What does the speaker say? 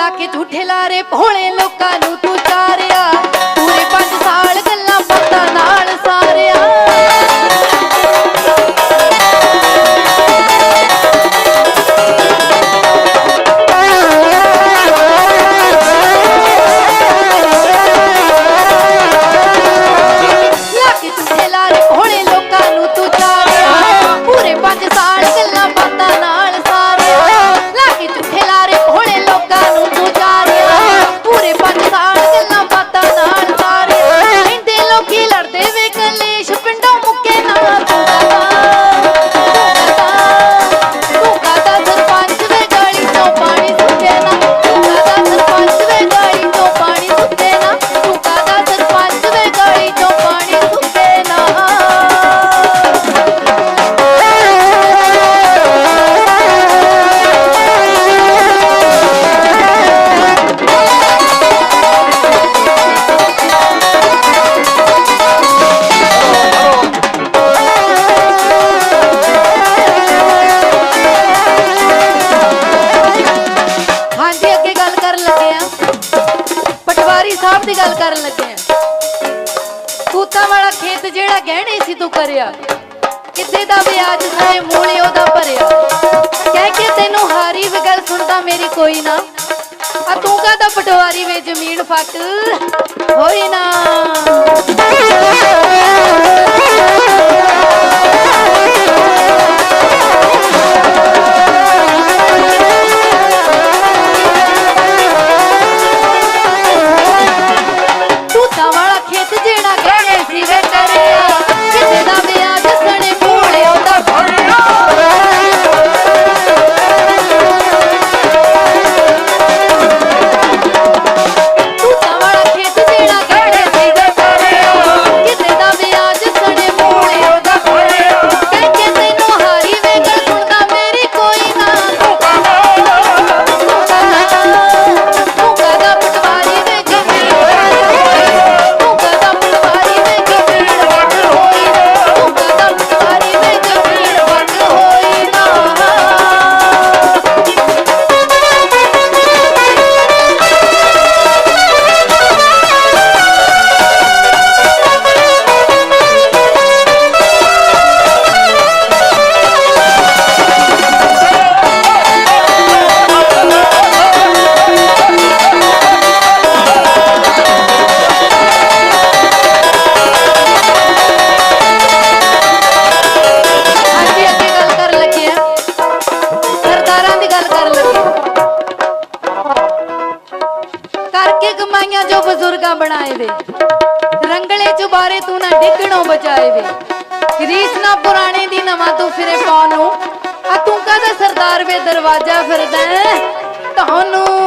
ਲਾ ਕੇ ਝੂਠੇ ਲਾਰੇ ਭੋਲੇ ਲੋਕਾਂ ਨੂੰ ਤੂੰ ਚਾਰਿਆ। ਪੂਰੇ 5 ਸਾਲ ਗੱਲਾਂ ਪੁੱਤਾਂ ਨਾਲ ਸਾਰਿਆ। ਤੂਤਾਂ ਵਾਲਾ ਖੇਤ ਜਿਹੜਾ ਗਹਿਣੇ ਸੀ ਤੂੰ ਕਰਿਆ ਕਿੱਥੇ ਦਾ ਵਿਆਜ ਸਾਰੇ ਮੂਲੇ ਉਹਦਾ ਭਰਿਆ। ਕਹਿ ਕੇ ਤੈਨੂੰ ਹਾਰੀ ਵੀ ਗੱਲ ਸੁਣਦਾ ਮੇਰੀ ਕੋਈ ਨਾ। ਆ ਤੂੰ ਕਾਹਦਾ ਪਟਵਾਰੀ ਵੇ ਜ਼ਮੀਨ ਫੱਟ? ਹੋਈ ਨਾ। ਕਰਕੇ ਕਮਾਈਆਂ ਜੋ ਬਜ਼ੁਰਗਾਂ ਬਣਾਏ ਵੇ। ਰੰਗਲੇ ਚੁਬਾਰੇ ਤੂੰ ਨਾ ਡਿੱਗਣੋਂ ਬਚਾਏ ਵੇ। ਰੀਤ ਨਾ ਪੁਰਾਣੇ ਦੀ ਨਵਾਂ ਤੂੰ ਫਿਰੇ ਪਾਉਣ ਨੂੰ। ਆ ਤੂੰ ਕਾਹਦਾ ਸਰਦਾਰ ਵੇ, ਦਰਵਾਜ਼ਾ ਫਿਰਦਾ ਤੁਹਾਨੂੰ